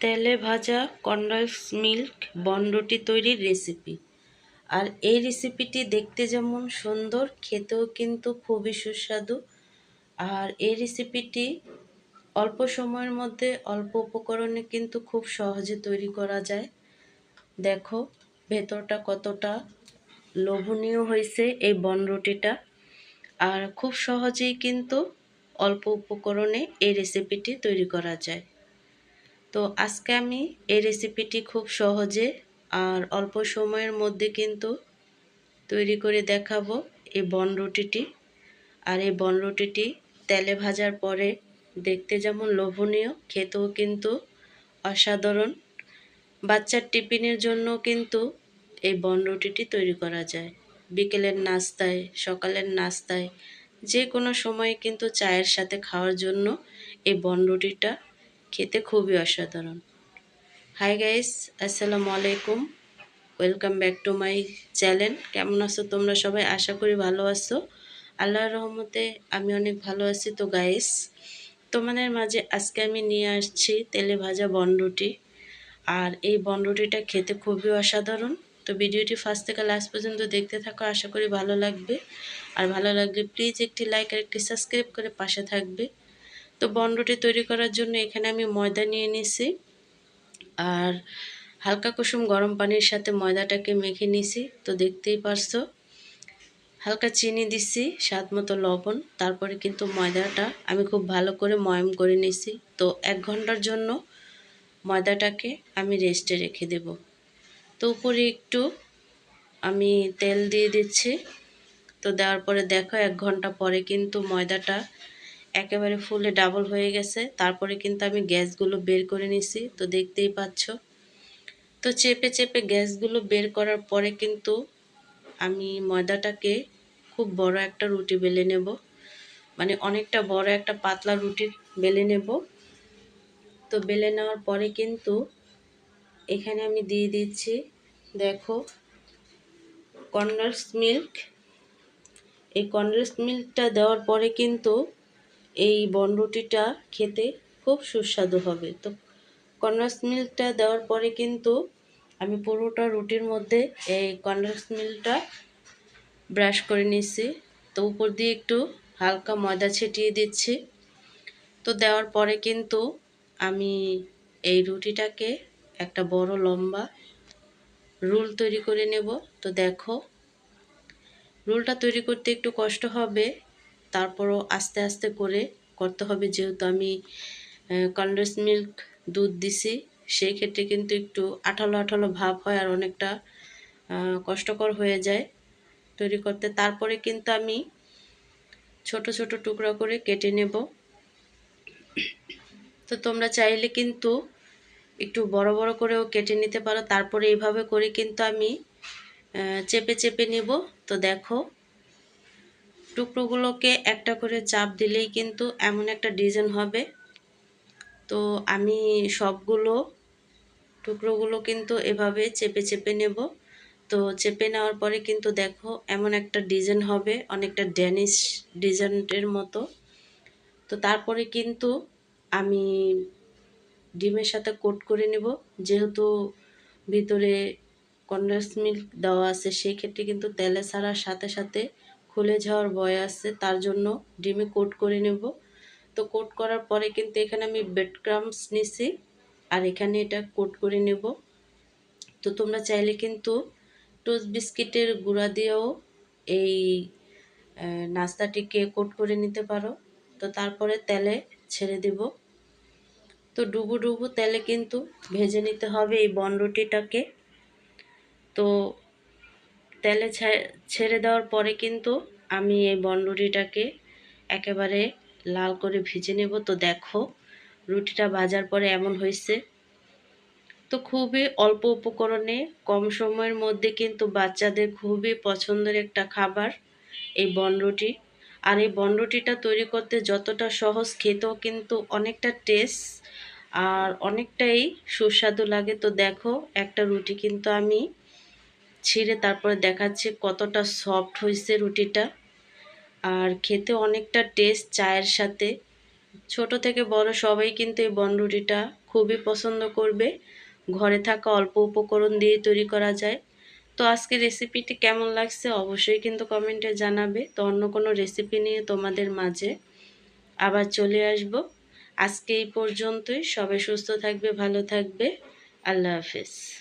তেলে ভাজা condense milk, বনরুটি তৈরির রেসিপি। আর এই রেসিপিটি দেখতে যেমন সুন্দর, খেতেও কিন্তু খুবই সুস্বাদু। আর এই রেসিপিটি অল্প সময়ের মধ্যে অল্প উপকরণে কিন্তু খুব সহজে তৈরি করা যায়। দেখো, ভেতরটা কতটা লোভনীয় হয়েছে এই বনরুটিটা। আর খুব সহজেই কিন্তু অল্প উপকরণে এই রেসিপিটি তৈরি করা যায়। তো আজকে আমি এই রেসিপিটি খুব সহজে আর অল্প সময়ের মধ্যে কিন্তু তৈরি করে দেখাবো এই বনরুটিটি আর এই বনরুটিটি তেলে ভাজার পরে দেখতে যেমন লোভনীয়, খেতেও কিন্তু অসাধারণ। বাচ্চার টিফিনের জন্য কিন্তু এই বনরুটিটি তৈরি করা যায়। বিকেলের নাস্তায়, সকালের নাস্তায় যে কোনো সময় কিন্তু চায়ের সাথে খাওয়ার জন্য এই বনরুটিটা খেতে খুবই অসাধারণ। হাই গাইস আসসালামু আলাইকুম welcome back to my channel কেমন আছো তোমরা সবাই? আশা করি ভালো আছো। আল্লাহর রহমতে আমি অনেক ভালো আছি। তো গাইস তোমাদের মাঝে আজকে আমি নিয়ে আসছি তেলে ভাজা বনরুটি আর এই বনরুটিটা খেতে খুবই অসাধারণ। তো ভিডিওটি ফার্স্ট থেকে লাস্ট পর্যন্ত দেখতে থাকো, আশা করি ভালো লাগবে। আর ভালো লাগলে প্লিজ একটি লাইক আর একটি সাবস্ক্রাইব করে পাশে থাকবে। তো বনরুটি তৈরি করার জন্য এখানে আমি ময়দা নিয়ে নিছি। আর হালকা কুসুম গরম পানির সাথে ময়দাটাকে মেখে নিছি, তো দেখতেই পারছ। হালকা চিনি দিছি, স্বাদ মতো লবণ, তারপরে কিন্তু ময়দাটা আমি খুব ভালো করে ময়ম করে নিছি। তো এক ঘণ্টার জন্য ময়দাটাকে আমি রেস্টে রেখে দেব। তো উপরে একটু আমি তেল দিয়ে দিচ্ছি। তো দেওয়ার পরে দেখো, এক ঘণ্টা পরে কিন্তু ময়দাটা একেবারে ফুলে ডাবল হয়ে গেছে। তারপরে কিন্তু আমি গ্যাসগুলো বের করে নিছি, তো দেখতেই পাচ্ছ। তো চেপে চেপে গ্যাসগুলো বের করার পরে কিন্তু আমি ময়দাটাকে খুব বড় একটা রুটি বেলে নেব। মানে অনেকটা বড় একটা পাতলা রুটি বেলে নেব। তো বেলে নেওয়ার পরে কিন্তু এখানে আমি দিয়ে দিচ্ছি, দেখো কন্ডেন্স মিল্ক। এই কন্ডেন্স মিল্কটা দেওয়ার পরে কিন্তু এই বনরুটিটা খেতে খুব সুস্বাদু হবে। তো কন্ডেন্স মিল্কটা দেওয়ার পরে কিন্তু আমি পুরোটা রুটির মধ্যে এই কন্ডেন্স মিল্কটা ব্রাশ করে নিচ্ছি তো উপর দিয়ে একটু হালকা ময়দা ছিটিয়ে দিচ্ছি। তো দেওয়ার পরে কিন্তু আমি এই রুটিটাকে একটা বড় লম্বা রুল তৈরি করে নেব। তো দেখো, রুলটা তৈরি করতে একটু কষ্ট হবে। তারপরও আস্তে আস্তে করে করতে হবে। যেহেতু আমি কন্ডেন্স মিল্ক দুধ দিছি সেই ক্ষেত্রে কিন্তু একটু আঠালো আঠালো ভাব হয় আর অনেকটা কষ্টকর হয়ে যায় তৈরি করতে। তারপরে কিন্তু আমি ছোট ছোট টুকরা করে কেটে নেব। তো তোমরা চাইলে কিন্তু একটু বড় বড় করেও কেটে নিতে পারো। তারপরে এইভাবে করে কিন্তু আমি চেপে চেপে নেব। তো দেখো টুকরোগুলোকে একটা করে চাপ দিলেই কিন্তু এমন একটা ডিজাইন হবে। তো আমি সবগুলো টুকরোগুলো কিন্তু এভাবে চেপে চেপে নেব। তো চেপে নেওয়ার পরে কিন্তু দেখো এমন একটা ডিজাইন হবে, অনেকটা ড্যানিশ ডিজাইনের মতো। তো তারপরে কিন্তু আমি ডিমের সাথে কোট করে নেব। যেহেতু ভিতরে কন্ডেন্স মিল্ক দেওয়া আছে সেই ক্ষেত্রে কিন্তু তেলে ছাড়ার সাথে সাথে খুলে যাওয়ার ভয় আছে, তার জন্য ডিমে কোট করে নেব। তো কোট করার পরে কিন্তু এখানে আমি বেড ক্রামস নিছি আর এখানে এটা কোট করে নেব। তো তোমরা চাইলে কিন্তু টোস্ট বিস্কিটের গুঁড়া দিয়েও এই নাস্তাটিকে কোট করে নিতে পারো। তো তারপরে তেলে ছেড়ে দেব। তো ডুবু ডুবু তেলে কিন্তু ভেজে নিতে হবে এই বনরুটিটাকে। তো তেলে ছেড়ে দেওয়ার পরে কিন্তু আমি এই বনরুটিটাকে একেবারে লাল করে ভেজে নেব। তো দেখো, রুটিটা ভাজার পরে এমন হয়েছে। তো খুবই অল্প উপকরণে, কম সময়ের মধ্যে কিন্তু বাচ্চাদের খুবই পছন্দের একটা খাবার এই বনরুটি। আর এই বনরুটিটা তৈরি করতে যতটা সহজ, খেতেও কিন্তু অনেকটা টেস্ট আর অনেকটাই সুস্বাদু লাগে। তো দেখো, একটা রুটি কিন্তু আমি ছিঁড়ে তারপরে দেখাচ্ছি কতটা সফট হয়েছে রুটিটা। আর খেতে অনেকটা টেস্ট চায়ের সাথে। ছোট থেকে বড় সবাই কিন্তু এই বনরুটিটা খুবই পছন্দ করবে। ঘরে থাকা অল্প উপকরণ দিয়ে তৈরি করা যায়। তো আজকে রেসিপিটি কেমন লাগছে অবশ্যই কিন্তু কমেন্টে জানাবে। তো অন্য কোনো রেসিপি নিয়ে তোমাদের মাঝে আবার চলে আসব। আজকে এই পর্যন্তই। সবাই সুস্থ থাকবে, ভালো থাকবে। আল্লাহ হাফেজ।